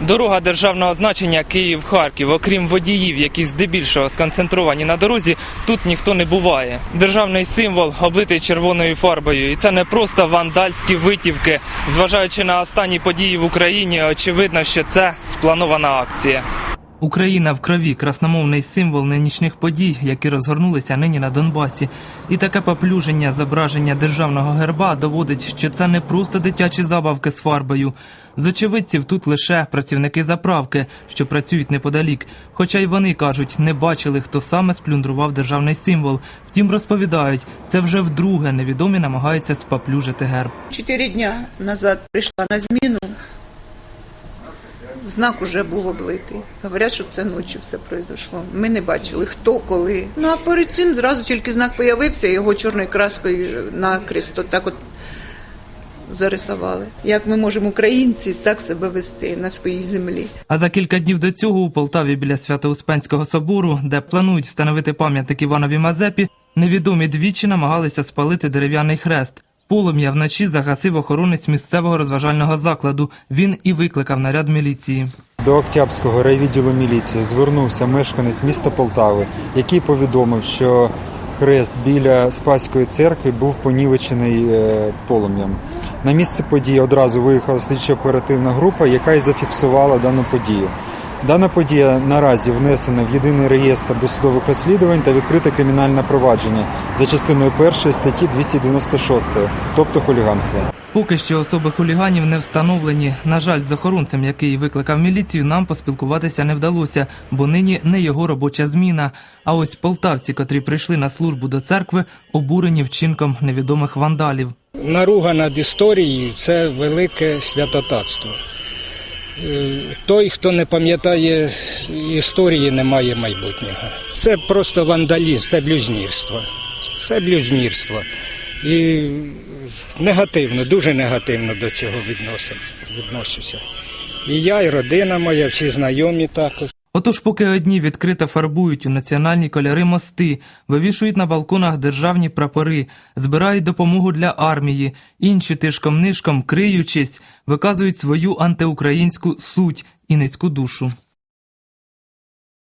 Дорога державного значення Київ-Харків, окрім водіїв, які здебільшого сконцентровані на дорозі, тут ніхто не буває. Державний символ облитий червоною фарбою, і це не просто вандальські витівки. Зважаючи на останні події в Україні, очевидно, що це спланована акція. Україна в крові красномовний символ нинішніх подій, які розгорнулися нині на Донбасі. І таке поплюження зображення державного герба доводить, що це не просто дитячі забавки з фарбою. З очевидців тут лише працівники заправки, що працюють неподалік. Хоча й вони кажуть, не бачили, хто саме сплюндрував державний символ. Втім, розповідають, це вже вдруге невідомі намагаються споплюжити герб. Чотири дня назад прийшла на зміну. Знак уже був облитий. Говорять, що це ночі все пройшло. Ми не бачили, хто коли. Ну а перед цим зразу тільки знак появився, його чорною краскою на кресто так от зарисували. Як ми можемо українці так себе вести на своїй землі? А за кілька днів до цього у Полтаві біля Свято-Успенського собору, де планують встановити пам'ятник Іванові Мазепі, невідомі двічі намагалися спалити дерев'яний хрест. Полум'я вночі загасив охоронець місцевого розважального закладу. Він і викликав наряд міліції. До Октябрського райвідділу міліції звернувся мешканець міста Полтави, який повідомив, що хрест біля Спаської церкви був понівечений е, полум'ям. На місце події одразу виїхала слідчо-оперативна група, яка і зафіксувала дану подію. Дана подія наразі внесена в єдиний реєстр досудових розслідувань та відкрите кримінальне провадження за частиною першої статті 296, тобто хуліганство. Поки що особи хуліганів не встановлені. На жаль, з охоронцем, який викликав міліцію, нам поспілкуватися не вдалося, бо нині не його робоча зміна. А ось полтавці, котрі прийшли на службу до церкви, обурені вчинком невідомих вандалів. Наруга над історією це велике святотатство. Е, Той, хто не пам'ятає історії, не має майбутнього. Це просто вандалізм, це блюзнірство. Це блюзнірство. І негативно, дуже негативно до цього відносим, відношуся. І я, і родина моя, всі знайомі також. Отож, поки одні відкрито фарбують у національні кольори мости, вивішують на балконах державні прапори, збирають допомогу для армії, інші тишком нишком, криючись, виказують свою антиукраїнську суть і низьку душу.